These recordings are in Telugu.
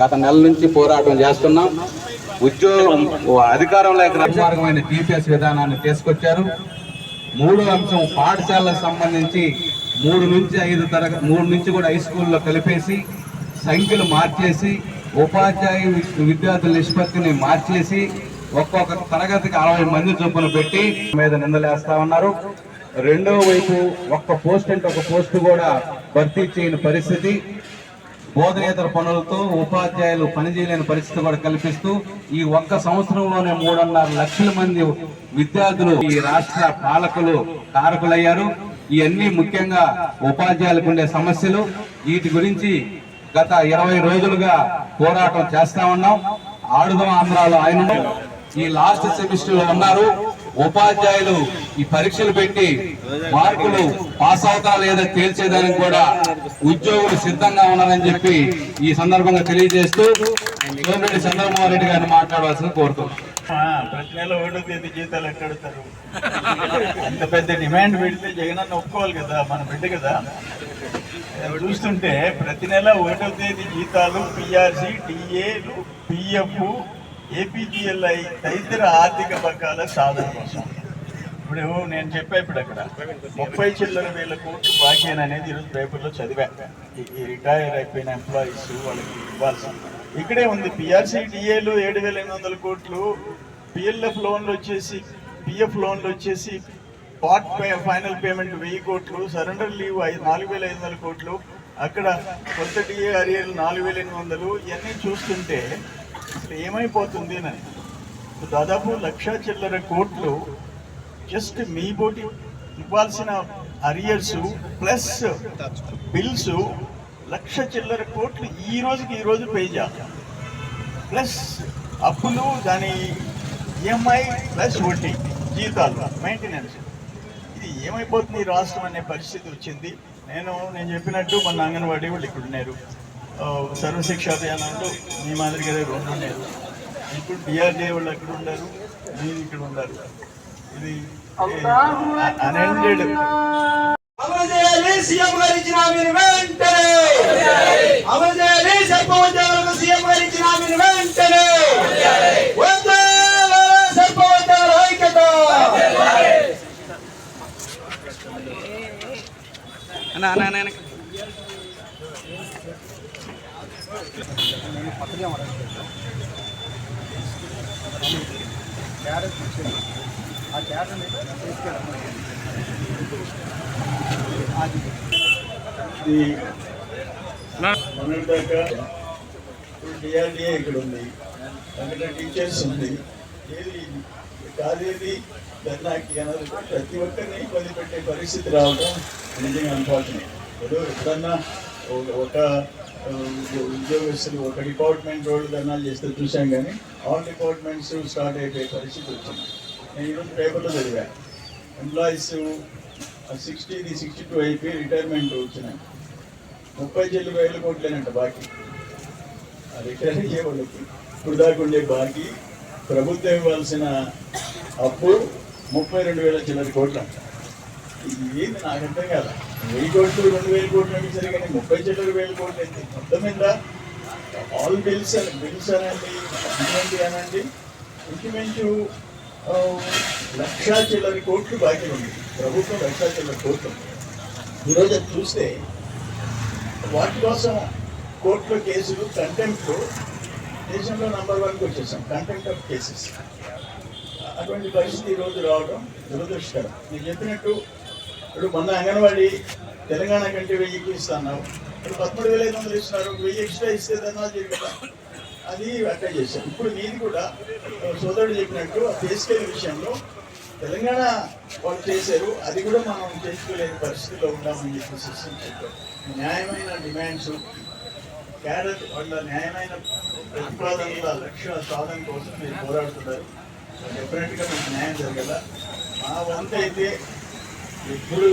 గత నెల నుంచి పోరాటం చేస్తున్నాం. ఉద్యోగం అధికారంలోకి మార్గమైన టీపీఎస్ విధానాన్ని తీసుకొచ్చారు. మూడో అంశం పాఠశాలకు సంబంధించి మూడు నుంచి ఐదు తరగ మూడు నుంచి కూడా హై స్కూల్లో కలిపేసి సంఖ్యలు మార్చేసి ఉపాధ్యాయ విద్యార్థుల నిష్పత్తిని మార్చేసి ఒక్కొక్క తరగతికి అరవై మంది చొప్పున పెట్టి మీద నిందలేస్తా ఉన్నారు. రెండో వైపు ఒక్క పోస్ట్ అంటే ఒక పోస్ట్ కూడా భర్తీ చేయని పరిస్థితి. బోధనేతర పనులతో ఉపాధ్యాయులు పనిచేయలేని పరిస్థితి కూడా కల్పిస్తూ ఈ ఒక్క సంవత్సరంలోనే మూడున్నర లక్షల మంది విద్యార్థులు ఈ రాష్ట్ర పాలకులు కారకులయ్యారు. ఇవన్నీ ముఖ్యంగా ఉపాధ్యాయులకు ఉండే సమస్యలు. వీటి గురించి గత ఇరవై రోజులుగా పోరాటం చేస్తా ఉన్నాం. ఆడుదాం ఆంధ్రాలో ఆయన ఈ లాస్ట్ సెమిస్టర్లో ఉన్నారు. ఉపాధ్యాయులు ఈ పరీక్షలు పెట్టి మార్కులు పాస్ అవుతారా లేదా తేల్చేదానికి కూడా ఉద్యోగులు సిద్ధంగా ఉన్నారని చెప్పి ఈ సందర్భంగా తెలియజేస్తూ సోమిరెడ్డి చంద్రమోహన్ రెడ్డి గారిని మాట్లాడవలసిన కోరుతున్నాం. ఆ, ప్రతి నెల ఒకటో తేదీ జీతాలు ఎక్కడతారు అంత పెద్ద డిమాండ్ పెడితే జగన్ అన్న ఒప్పుకోవాలి కదా మన బిడ్డ కదా. చూస్తుంటే ప్రతి నెల ఒకటో తేదీ జీతాలు పిఆర్సి టిఏలు పిఎఫ్ ఏపీజీఎల్ఐ తదితర ఆర్థిక బకాల సాధన కోసం ఇప్పుడు నేను చెప్పా ఇప్పుడు అక్కడ ముప్పై చిల్లర వేల కోట్లు బాకీ అనేది ఈరోజు పేపర్లో చదివా. ఈ- ఈ రిటైర్ అయిపోయిన ఎంప్లాయీస్ వాళ్ళకి ఇవ్వాల్సి. ఇక్కడే ఉంది. పిఆర్సీ డిఏలు ఏడు వేల ఎనిమిది వందల కోట్లు పిఎల్ఎఫ్ లోన్లు వచ్చేసి పిఎఫ్ లోన్లు వచ్చేసి పార్ట్ పే ఫైనల్ పేమెంట్ వెయ్యి కోట్లు సరెండర్ లీవ్ ఐదు నాలుగు వేల ఐదు వందల కోట్లు అక్కడ కొత్త డిఏ అరియర్లు నాలుగు వేల ఎనిమిది వందలు ఇవన్నీ చూస్తుంటే అసలు ఏమైపోతుంది అని దాదాపు లక్ష చిల్లర కోట్లు జస్ట్ మీ బోటి ఇవ్వాల్సిన అరియర్స్ ప్లస్ బిల్స్ లక్ష చిల్లర కోట్లు ఈ రోజుకి ఈ రోజు పే చేయాలి. ప్లస్ అప్పులు దాని ఈఎంఐ ప్లస్ వడ్డీ జీతాలు మెయింటెనెన్స్ ఇది ఏమైపోతుంది రాష్ట్రం అనే పరిస్థితి వచ్చింది. నేను నేను చెప్పినట్టు మన అంగన్వాడీ వాళ్ళు ఇక్కడ ఉన్నారు ఆ, సర్వశిక్ష అభియానంలో మీ మాదిరిగానే రెండు ఉండేది ఇప్పుడు డిఆర్డీఏ వాళ్ళు అక్కడ ఉన్నారు మీరు ఇక్కడ ఉండరు ఇది అన్ఎండెడ్ అమలు చేయాలి సీఎం గారు ఇచ్చిన హామీని వెంటనే. అమలు చేయాలి. సర్పంచ్ సీఎం గారు ఇచ్చిన హామీని వెంటనే. క్యారెట్ బుక్ ఆ క్యారెట్ ఇప్పుడు డిఆర్డిఏ ఇక్కడ ఉంది అక్కడ టీచర్స్ ఉంది ఏది కాదేది ధర్నాకి ప్రతి ఒక్కరిని ఇబ్బంది పరిస్థితి రావడం నిజంగా అన్ఫార్చునేట్ ఏదో ఎప్పుడన్నా ఒక- ఒక ఉద్యోగస్తులు ఒక డిపార్ట్మెంట్ రోడ్డు ధర్నాలు చేస్తే చూసాం కానీ ఆల్ డిపార్ట్మెంట్స్ స్టార్ట్ అయిపోయే పరిస్థితి వచ్చింది. నేను ఈరోజు పేపర్లో చదివా. ఎంప్లాయీస్ సిక్స్టీది సిక్స్టీ టూ అయిపోయి రిటైర్మెంట్ వచ్చినాయి. ముప్పై చెల్లి వేల కోట్లేనంట బాకీ. రిటైర్ అయ్యే వాళ్ళకి ఇప్పుడు దాకా ఉండే బాకీ ప్రభుత్వం ఇవ్వాల్సిన అప్పు ముప్పై రెండు వేల చిల్లర కోట్లు అంట ఇది ఏంది నాకు అర్థం కదా వెయ్యి కోట్లు రెండు వేల కోట్లు అంటే కానీ ముప్పై చిల్లర వేల కోట్లు ఏంటి అర్థమైందా? ఆల్ బిల్స్ అని బిల్స్ అనండి ఇటువంటి అనండి ఇంచుమించు లక్షా చిల్లర కోట్లు బాకీ ఉంది. ప్రభుత్వం లక్ష చిల్లర కోట్లు ఈరోజు అది చూస్తే వాటి కోసం కోర్టులో కేసులు కంటెంప్ట్ దేశంలో నంబర్ వన్కి వచ్చేసాం కంటెంప్ట్ ఆఫ్ కేసెస్ అటువంటి పరిస్థితి ఈరోజు రావడం దురదృష్టకరం. నేను చెప్పినట్టు ఇప్పుడు మొన్న అంగన్వాడీ తెలంగాణ కంటే వెయ్యి ఎక్కువ ఇస్తున్నావు. ఇప్పుడు పదమూడు వేల ఐదు వందలు ఇస్తున్నారు. వెయ్యి ఎక్స్ట్రా ఇస్తే ధర్నాలు చెప్పారు అది అట్లా చేశారు. ఇప్పుడు నీది కూడా సోదరుడు చెప్పినట్టు ఆ విషయంలో తెలంగాణ వాళ్ళు చేశారు. అది కూడా మనం చేసుకోలేని పరిస్థితిలో ఉన్నామని చెప్పి సిస్టమ్ చెప్పారు. న్యాయమైన డిమాండ్స్ క్యాడర్ వాళ్ళ న్యాయమైన ప్రతిపాదనల లక్ష్య సాధన కోసం మీరు పోరాడుతున్నారు. డెఫినెట్గా మీకు న్యాయం జరగల. మా వంత అయితే ఎప్పుడు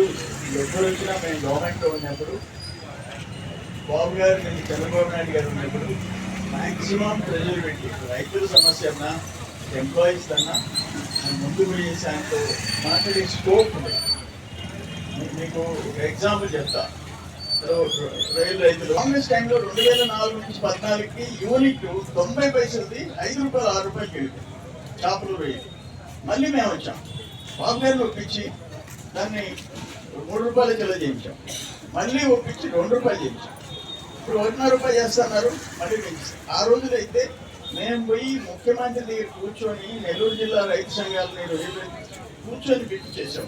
ఎప్పుడు వచ్చినా మేము గవర్నమెంట్లో ఉన్నప్పుడు బాబు గారు నేను చంద్రబాబు నాయుడు గారు ఉన్నప్పుడు మ్యాక్సిమం ప్రజలు పెట్టి రైతుల సమస్య అన్నా ఎంప్లాయీస్ అన్నా ముందుకు చేసేంత మాట్లాడే స్కోప్ ఉంది. మీకు ఎగ్జాంపుల్ చెప్తా. రైలు రైతులు కాంగ్రెస్ టైంలో రెండు వేల నాలుగు నుంచి పద్నాలుగుకి యూనిట్ తొంభై పైసలది ఐదు రూపాయలు ఆరు రూపాయలు వెళ్ళింది చేపలు రొయ్యలు. మళ్ళీ మేము వచ్చాం. బాబు గారిని ఒప్పించి దాన్ని మూడు రూపాయలు కిలో చేయించాం. మళ్ళీ ఒప్పించి రెండు రూపాయలు చేయించాం. ఇప్పుడు ఒకటిన్నర రూపాయలు చేస్తున్నారు మళ్ళీ పెంచాం ఆ రోజులైతే మేము పోయి ముఖ్యమంత్రి దగ్గర కూర్చొని నెల్లూరు జిల్లా రైతు సంఘాలని కూర్చొని పెట్టి చేసాం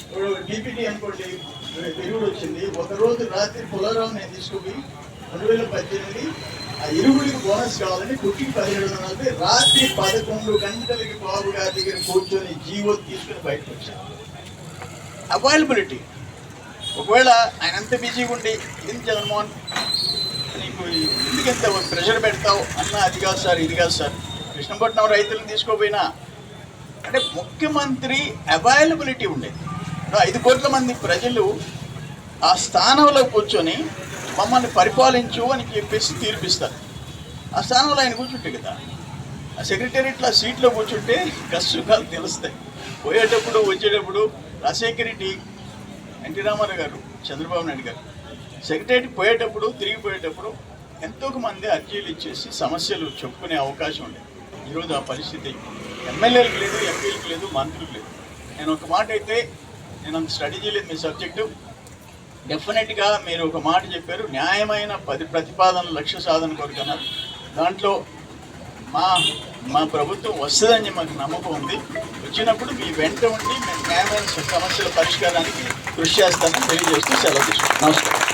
ఇప్పుడు డీపీటీ అనుకోండి పెరుగుడు వచ్చింది. ఒక రోజు రాత్రి పులరావు నేను తీసుకుపోయి రెండు వేల పద్దెనిమిది ఆ ఇరుగుడికి బోనస్ కావాలని కుట్టికి పదిహేడు వందల రాత్రి పదకొండు గంటలకి బాబు గారి దగ్గర కూర్చొని జీవో తీసుకుని బయటకు వచ్చాను. అవైలబిలిటీ ఒకవేళ ఆయన అంత బిజీగా ఉండి ఏం జగన్మోహన్? నీకు ఎందుకు ఎంత ప్రెషర్ పెడతావు? అన్న అది కాదు సార్ ఇది కాదు సార్. కృష్ణపట్నం రైతులను తీసుకోపోయినా. అంటే ముఖ్యమంత్రి అవైలబిలిటీ ఉండేది. ఐదు కోట్ల మంది ప్రజలు ఆ స్థానంలో కూర్చొని మమ్మల్ని పరిపాలించు అని చెప్పేసి తీర్పిస్తారు. ఆ స్థానంలో ఆయన కూర్చుంటే కదా. ఆ సెక్రటేరియట్లో సీట్లో కూర్చుంటే కష్టకాలు తెలుస్తాయి. పోయేటప్పుడు వచ్చేటప్పుడు రాజశేఖర రెడ్డి ఎన్టీ రామారావు గారు చంద్రబాబు నాయుడు గారు. సెక్రటరీ పోయేటప్పుడు తిరిగి పోయేటప్పుడు ఎంతో మంది అర్జీలు ఇచ్చేసి సమస్యలు చెప్పుకునే అవకాశం ఉండేది ఈరోజు ఆ పరిస్థితి ఎమ్మెల్యేలకు లేదు ఎంపీలకు లేదు మంత్రులకు లేదు. నేను ఒక మాట అయితే నేను అంత స్టడీ చేయలేదు మీ సబ్జెక్టు. డెఫినెట్గా మీరు ఒక మాట చెప్పారు న్యాయమైన పది ప్రతిపాదన లక్ష్య సాధన కొరకు దాంట్లో మా మా ప్రభుత్వం వస్తుందని మాకు నమ్మకం ఉంది. వచ్చినప్పుడు మీ వెంట ఉండి మేము న్యాయమైన సమస్యల పరిష్కారానికి కృషి చేస్తామని తెలియజేస్తూ సెలవు తీసుకుంటాం నమస్కారం.